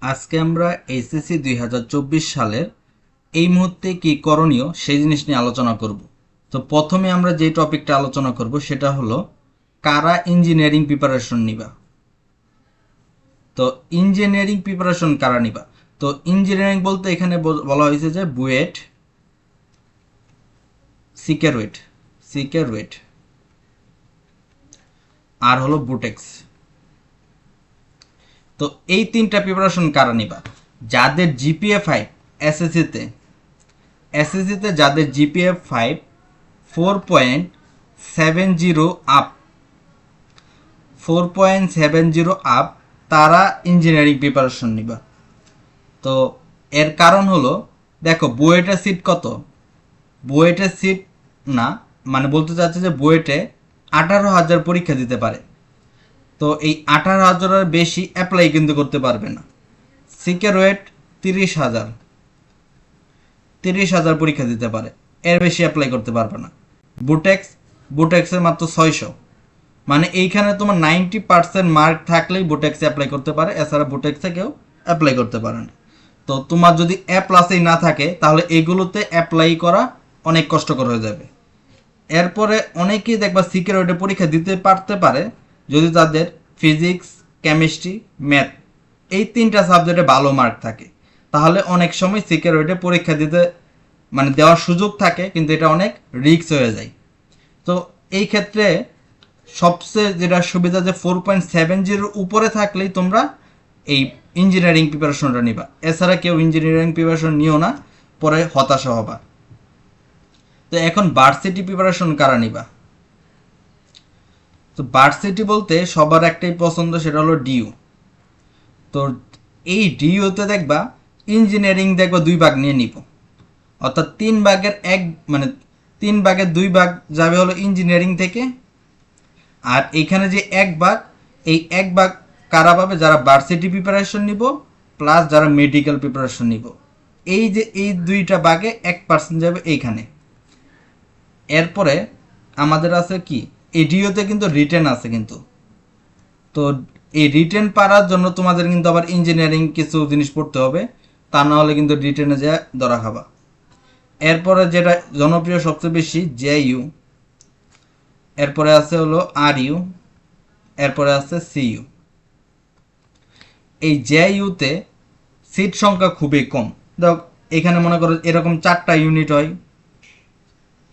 আজকে আমরা এইচএসসি দুই হাজার চব্বিশ সালের এই মুহূর্তে কি করণীয় সেই জিনিস নিয়ে আলোচনা করব। তো প্রথমে আমরা যে টপিকটা আলোচনা করব সেটা হলো কারা ইঞ্জিনিয়ারিং প্রিপারেশন নিবা? তো ইঞ্জিনিয়ারিং প্রিপারেশন কারা নিবা? তো ইঞ্জিনিয়ারিং বলতে এখানে বল- হয়েছে যে বুয়েট, সিকেরওয়েট সিকেরওয়েট, আর হলো বুটেক্স। তো এই তিনটা প্রিপারেশন কারা নিবা? যাদের জিপিএ ফাইভ এসএসসিতে এসএসসিতে যাদের GPA five four point seven zero up four point seven zero up তারা ইঞ্জিনিয়ারিং প্রিপারেশন নিবা। তো এর কারণ হলো, দেখো, বুয়েটের সিট কত? বুয়েটের সিট না মানে বলতে চাচ্ছে যে বুয়েটে আঠারো হাজার পরীক্ষা দিতে পারে। তো এই আঠারো হাজারের বেশি অ্যাপ্লাই কিন্তু করতে পারবে না। সিকের ওয়েট তিরিশ হাজার। তিরিশ হাজার পরীক্ষা দিতে পারে। এর বেশি অ্যাপ্লাই করতে পারবে না। বুটেক্স বুটেক্সের মাত্র ছয়শো। মানে এইখানে তোমার নাইনটি পার্সেন্ট মার্ক থাকলেই বুটেক্সে অ্যাপ্লাই করতে পারে, এছাড়া বুটেক্সে কেউ অ্যাপ্লাই করতে পারে না। তো তোমার যদি এ প্লাসেই না থাকে, তাহলে এগুলোতে অ্যাপ্লাই করা অনেক কষ্টকর হয়ে যাবে। এরপরে অনেকেই দেখবা সিকিউরিটি পরীক্ষা দিতে পারতে পারে যদি তাদের ফিজিক্স কেমিস্ট্রি ম্যাথ এই তিনটা সাবজেক্টে ভালো মার্ক থাকে, তাহলে অনেক সময় সিকিউরিটি পরীক্ষা দিতে মানে দেওয়ার সুযোগ থাকে, কিন্তু এটা অনেক রিস্ক হয়ে যায়। তো এই ক্ষেত্রে সবচেয়ে যেটা সুবিধা যে ফোর পয়েন্ট সেভেন জিরোর উপরে থাকলেই তোমরা এই ইঞ্জিনিয়ারিং প্রিপারেশনটা নিবা। এছাড়া কেউ ইঞ্জিনিয়ারিং প্রিপারেশন নিও না, পরে হতাশা হবা। তো এখন ভার্সিটি প্রিপারেশন কারা নিবা? তো ভার্সিটি বলতে সবার একটাই পছন্দ সেটা হলো ডিইউ তো এই ডিইউতে দেখবা ইঞ্জিনিয়ারিং দেখবা দুই ভাগ নিয়ে নিব। অর্থাৎ তিন ভাগের এক মানে তিন ভাগের দুই ভাগ যাবে হলো ইঞ্জিনিয়ারিং থেকে। আর এখানে যে এক ভাগ, এই এক ভাগ কারা পাবে? যারা ভার্সিটি প্রিপারেশন নিব প্লাস যারা মেডিকেল প্রিপারেশন নিব। এই যে, এই দুইটা ভাগে এক পার্সেন্ট যাবে এইখানে। এরপরে আমাদের আছে কি? এডিওতে কিন্তু রিটেন আছে কিন্তু। তো এই রিটেন পারার জন্য তোমাদের কিন্তু আবার ইঞ্জিনিয়ারিং কিছু জিনিস পড়তে হবে, তা না হলে কিন্তু রিটেনে যা ধরা খাবা। এরপরে যেটা জনপ্রিয় সবচেয়ে বেশি, জে ইউ। এরপরে আছে হলো আর ইউ, এরপরে আছে সি ইউ। এই জে ইউতে সিট সংখ্যা খুবই কম। দেখ, এখানে মনে করো এরকম চারটা ইউনিট হয়।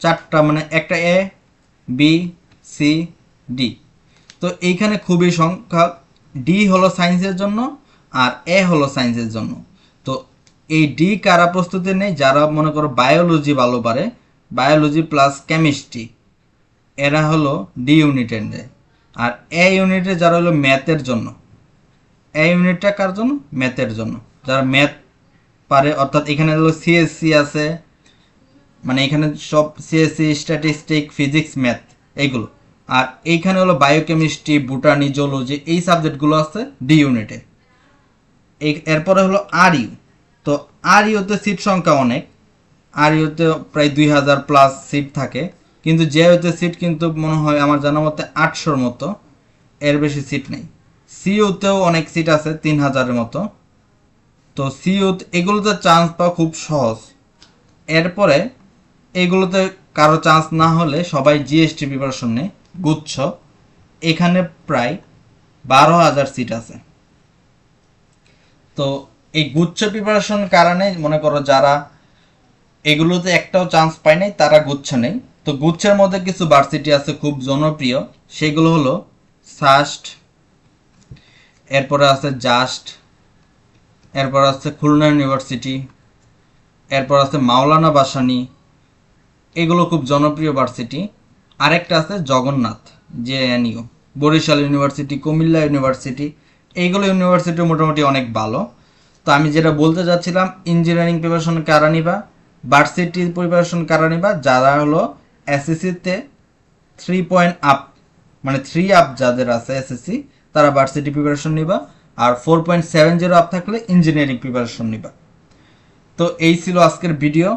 চারটা মানে একটা এ বি সি ডি তো এইখানে খুবই সংখ্যা। ডি হলো সায়েন্সের জন্য আর এ হলো সায়েন্সের জন্য। তো এই ডি কারা প্রস্তুতি নেই যারা মনে করো বায়োলজি ভালো পারে, বায়োলজি প্লাস কেমিস্ট্রি এরা হলো ডি ইউনিটের নেয়। আর এ ইউনিটে যারা হলো ম্যাথের জন্য। এ ইউনিটটা কার জন্য? ম্যাথের জন্য। যারা ম্যাথ পারে, অর্থাৎ এখানে হলো সিএসসি আছে মানে এখানে সব সিএসসি স্ট্যাটিস্টিক ফিজিক্স ম্যাথ এইগুলো। আর এইখানে হলো বায়োকেমিস্ট্রি বুটানি জুলজি এই সাবজেক্টগুলো আছে ডি ইউনিটে এরপরে হলো আর ইউ তো আর ইউতে সিট সংখ্যা অনেক। আর ইউতে প্রায় দুই হাজার প্লাস সিট থাকে। কিন্তু যে ইউতে সিট কিন্তু মনে হয় আমার জানা মতে আটশোর মতো, এর বেশি সিট নেই। সিইউতেও অনেক সিট আছে, তিন হাজারের মতো। তো সিইউতে এগুলোতে চান্স পাওয়া খুব সহজ। এরপরে এগুলোতে কারও চান্স না হলে সবাই জিএসটি প্রিপারেশন নেয়। গুচ্ছ, এখানে প্রায় বারো হাজার সিট আছে। তো এই গুচ্ছ প্রিপারেশন কারণে মনে করো যারা এগুলোতে একটাও চান্স পায় নাই, তারা গুচ্ছ নেই। তো গুচ্ছের মধ্যে কিছু ভার্সিটি আছে খুব জনপ্রিয়, সেগুলো হলো সাস্ট এরপরে আছে জাস্ট এরপর আছে খুলনা ইউনিভার্সিটি এরপর আছে মাওলানা বাসানি এগুলো খুব জনপ্রিয় ভার্সিটি আরেকটা আছে Jagannath JNU Barishal university, Cumilla university, এইগুলো ইউনিভার্সিটি মোটামুটি অনেক ভালো। তো আমি যেটা বলতে যাচ্ছিলাম ইঞ্জিনিয়ারিং প্রিপারেশন কারা নিবা ভার্সিটি প্রিপারেশন কারা নিবা, যারা হলো এসএসসিতে থ্রি পয়েন্ট আপ মানে থ্রি আপ যাদের আছে এসএসসি তারা ভার্সিটি প্রিপারেশন নিবা, আর four point seven zero up থাকলে ইঞ্জিনিয়ারিং প্রিপারেশন নিবা। তো এই ছিল আজকের ভিডিও